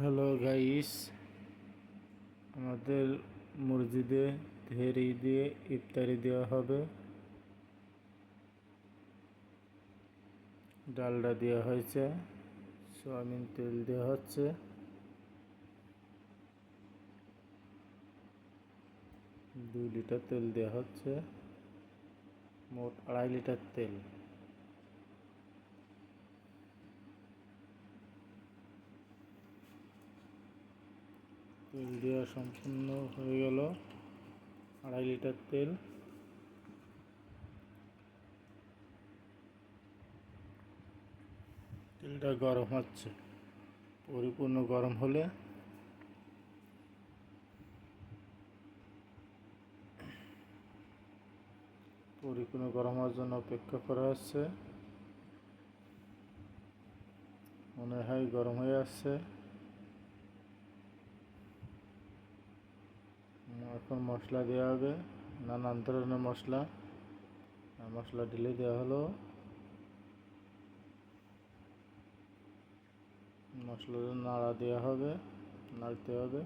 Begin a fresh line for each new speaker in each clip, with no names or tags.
Hello guys, আমাদের মসজিদে ধেরি দিয়ে ইফতারি দেওয়া হবে। ডালডা দেওয়া হয়েছে, সয়াবিন তেল দেওয়া হচ্ছে। দুই লিটার তেল দেওয়া হচ্ছে, মোট আড়াই লিটার তেল। তেল দেওয়া সম্পূর্ণ হয়ে গেল। আড়াই লিটার তেল। তেলটা গরম হচ্ছে। পরিপূর্ণ গরম হলে পরিপূর্ণ গরম হওয়ার জন্য অপেক্ষা করা হচ্ছে। মনে হয় গরম হয়ে আসছে। এখন মশলা দেওয়া হবে নানান ধরনের মশলা। মশলা ঢেলে দেওয়া হলো। মশলা নাড়া দেওয়া হবে, নাড়তে হবে।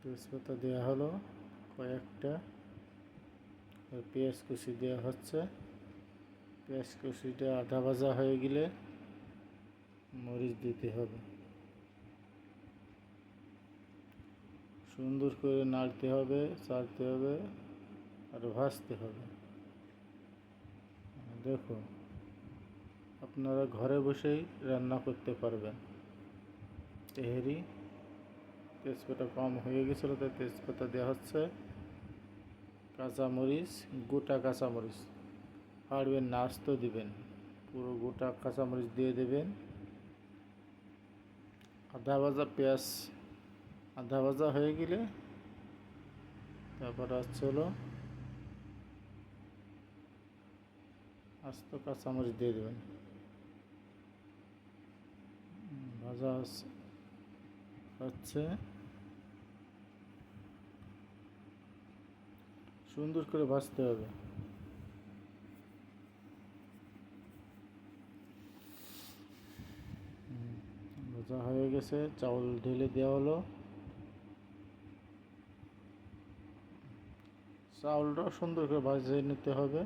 তেজপাতা দেওয়া হলো কয়েকটা। পেঁয়াজ কুচি দেওয়া হচ্ছে। পেঁয়াজ কুচিটা আধা ভাজা হয়ে গেলে মরিচ দিতে হবে। সুন্দর করে নাড়তে হবে চাড়তে হবে আর ভাজতে হবে। দেখুন আপনারা ঘরে বসেই রান্না করতে পারবেন। তেহেরি তেজপাতা কম হয়ে গেছিল, তাই তেজপাতা দেওয়া হচ্ছে। কাঁচামরিচ গোটা কাঁচামরিচ পারবেন না, আস্ত দিবেন। পুরো গোটা কাঁচামরিচ দিয়ে দেবেন। আধা ভাজা পেঁয়াজ, আধা ভাজা হয়ে গেলে তারপর হচ্ছে হলো আস্ত কাঁচামরিচ দিয়ে দেবেন। ভাজা হচ্ছে সুন্দর করে ভাজতে হবে ভাজা হয়ে গেছে চাউল ঢেলে দেওয়া হলো। চাউলটা সুন্দর করে ভাজিয়ে নিতে হবে।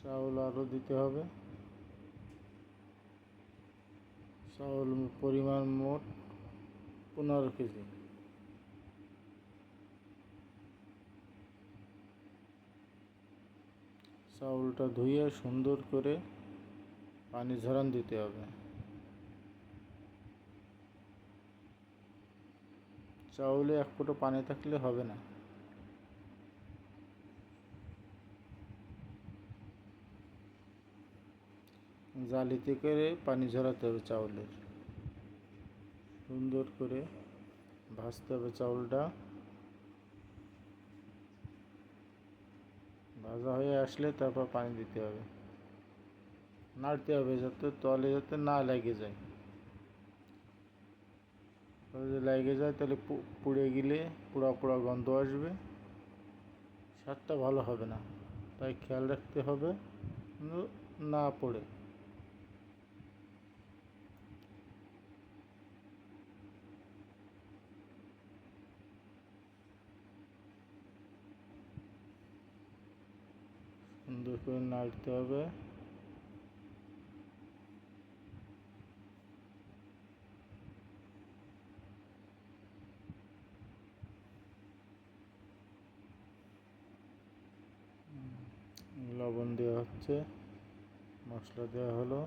চাউল আরও দিতে হবে। চাউল পরিমাণ মোট পনেরো কেজি। চাউলটা ধুয়ে সুন্দর করে পানি ঝরান দিতে হবে। চাউলে এক ফুটো পানি থাকলে হবে না। জালিতে করে পানি ঝরাতে হবে চাউলের সুন্দর করে ভাজতে হবে চাউলটা। ভাজা হয়ে আসলে তারপর পানি দিতে হবে। নাড়তে হবে যাতে তলে যাতে না লেগে যায়। যদি লেগে যায় তাহলে পুড়ে গেলে পোড়া পোড়া গন্ধ আসবে। স্বাদটা ভালো হবে না, তাই খেয়াল রাখতে হবে না পড়ে। সুন্দর করে নাড়তে হবে লবণ দেওয়া হচ্ছে। মশলা দেওয়া হলো।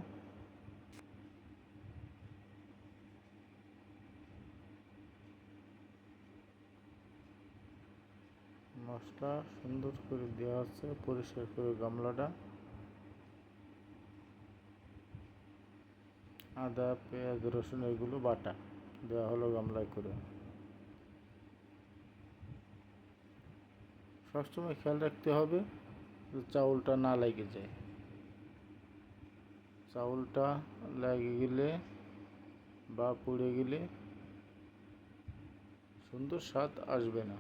মশলা সুন্দর করে দেওয়া হচ্ছে, পরিষ্কার করে গামলাটা। আদা, পেঁয়াজ, রসুন, এগুলো বাটা দেওয়া হলো গামলায় করে। সবসময় খেয়াল রাখতে হবে চাউলটা না লেগে যায়। চাউলটা লেগে গেলে বা পড়ে গেলে সুন্দর স্বাদ আসবে না।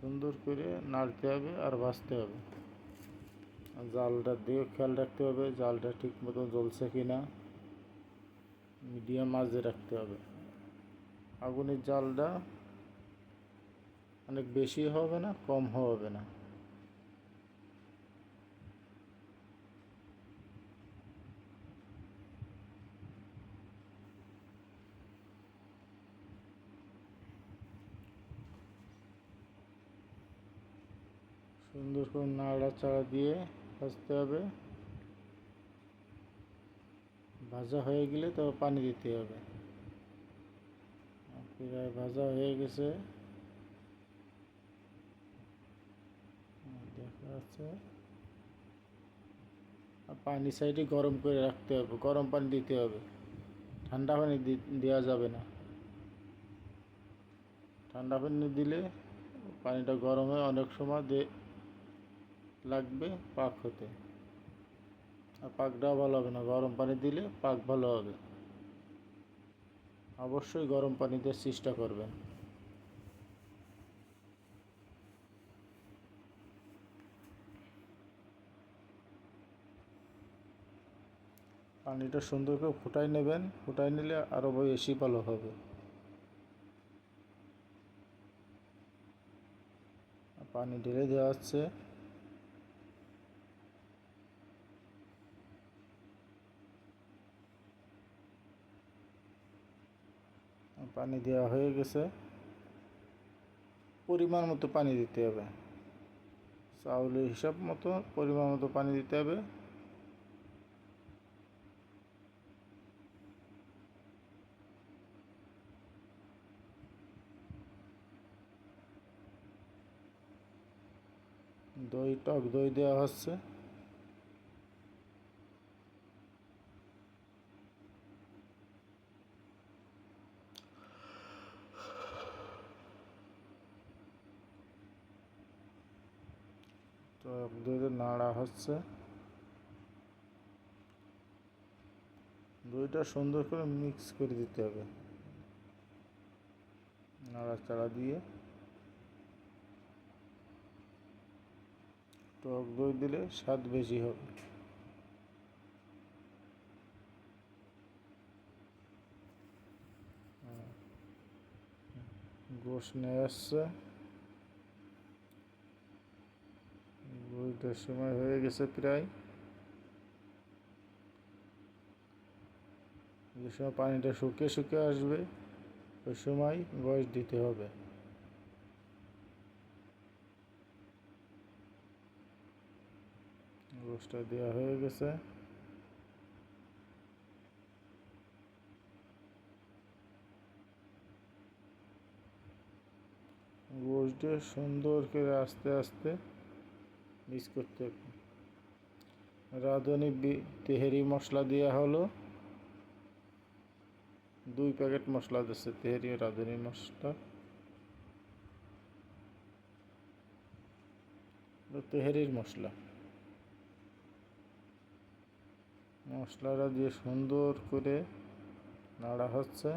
সুন্দর করে নাড়তে হবে আর ভাজতে হবে। জালটা দিয়ে খেয়াল রাখতে হবে, জালটা ঠিক মতো জ্বলছে কি না মিডিয়াম মাঝে রাখতে হবে। আগুনের জালটা অনেক বেশি হবে না, কম হবে না। সুন্দর করে নাড়াচাড়া দিয়ে ভাজতে হবে। ভাজা হয়ে গেলে তবে পানি দিতে হবে। প্রায় ভাজা হয়ে গেছে আর যাচ্ছে আর পানি সাইডে গরম করে রাখতে হবে, গরম পানি দিতে হবে। ঠান্ডা পানি দেওয়া যাবে না। ঠান্ডা পানি দিলে পানিটা গরম হয়ে, অনেক সময় দে, লাগবে পাক হতে। আর পাকটাও ভালো হবে না, গরম পানি দিলে পাক ভালো হবে। অবশ্যই গরম পানি দেওয়ার চেষ্টা করবেন। পানিটা সুন্দর করে ফুটাই নেবেন ফুটাই নিলে আরও বেশি ভালো হবে। পানি ঢেলে দেওয়া হচ্ছে পানি দেওয়া হয়ে গেছে। পরিমাণ মতো পানি দিতে হবে। চাউলের হিসাব মতো পরিমাণ মতো পানি দিতে হবে। দই টক দই দেওয়া হচ্ছে। টক দইতে নাড়া হচ্ছে। দইটা সুন্দর করে মিক্স করে দিতে হবে। নাড়াচাড়া দিয়ে। টক দই দিলে স্বাদ বেশি হবে। গোশ নিয়ে আসছে। বইটার সময় হয়ে গেছে প্রায়। যে সময় পানিটা শুকিয়ে শুকিয়ে আসবে, ওই সময় বয়স দিতে হবে। গোসটা দেওয়া হয়ে গেছে। দিয়ে সুন্দর করে আস্তে আস্তে মিক্স করতে রাঁধুনি তেহেরি মশলা দেওয়া হলো। দুই প্যাকেট মশলা দিচ্ছে তেহেরি রাঁধুনি মশলা। তেহেরির মশলা। মশলাটা দিয়ে সুন্দর করে নাড়া হচ্ছে।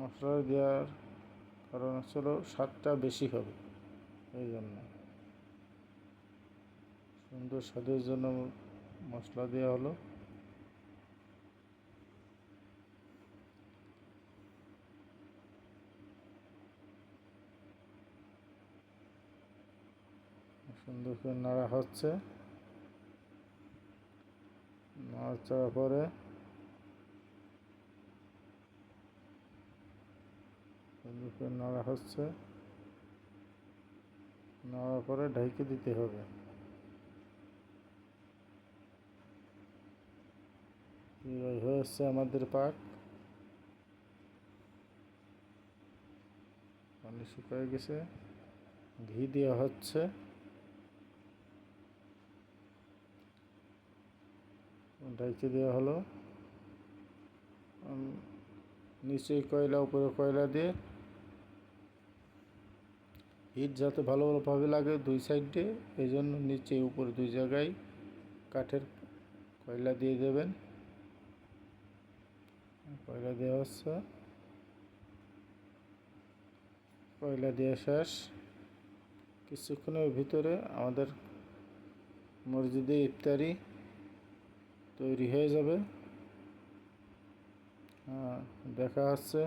মশলা দেওয়ার কারণ হচ্ছিল স্বাদটা বেশি হবে, এই জন্য। সুন্দর স্বাদের জন্য মশলা দেওয়া হলো। সুন্দর করে নাড়া হচ্ছে। নাড়াচাড়া পরে? সুন্দর করে নাড়া হচ্ছে। নাড়ার পরে ঢেকে দিতে হবে। হচ্ছে আমাদের পাক। পানি শুকিয়ে গেছে। ঘি দেওয়া হচ্ছে। ঢেকে দেওয়া হলো। নিচে কয়লা, উপরে কয়লা দিয়ে। হিট যাতে ভালোভাবে লাগে দুই সাইডে এই জন্য নিচে, উপরে দুই জায়গায় কাঠের কয়লা দিয়ে দেবেন। কয়লা দেওয়া হচ্ছে। কয়লা দিয়ে শেষ। কিছুক্ষণের ভিতরে আমাদের মসজিদে ইফতারি তৈরি হয়ে যাবে। হ্যাঁ দেখা হচ্ছে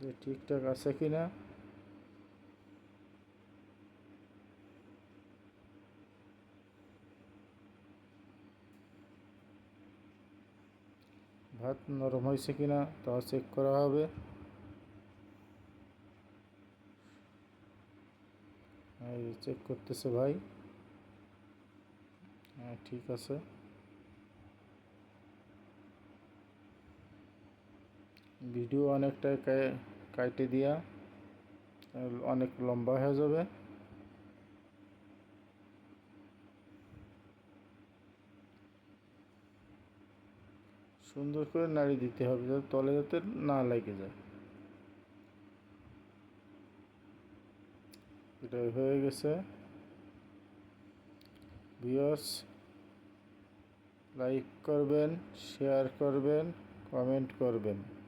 যে ঠিকঠাক আছে কি না ভাত নরম হয়েছে কি না তা চেক করা হবে। চেক করতেছে ভাই। হ্যাঁ ঠিক আছে। ভিডিও অনেকটাই কা- কাইটে দিয়া অনেক লম্বা হয়ে যাবে। সুন্দর করে নাড়ি দিতে হবে যাতে তলে যাতে না লেগে যায়। এটা হয়ে গেছে। ভিউয়ার্স, লাইক করবেন, শেয়ার করবেন, কমেন্ট করবেন।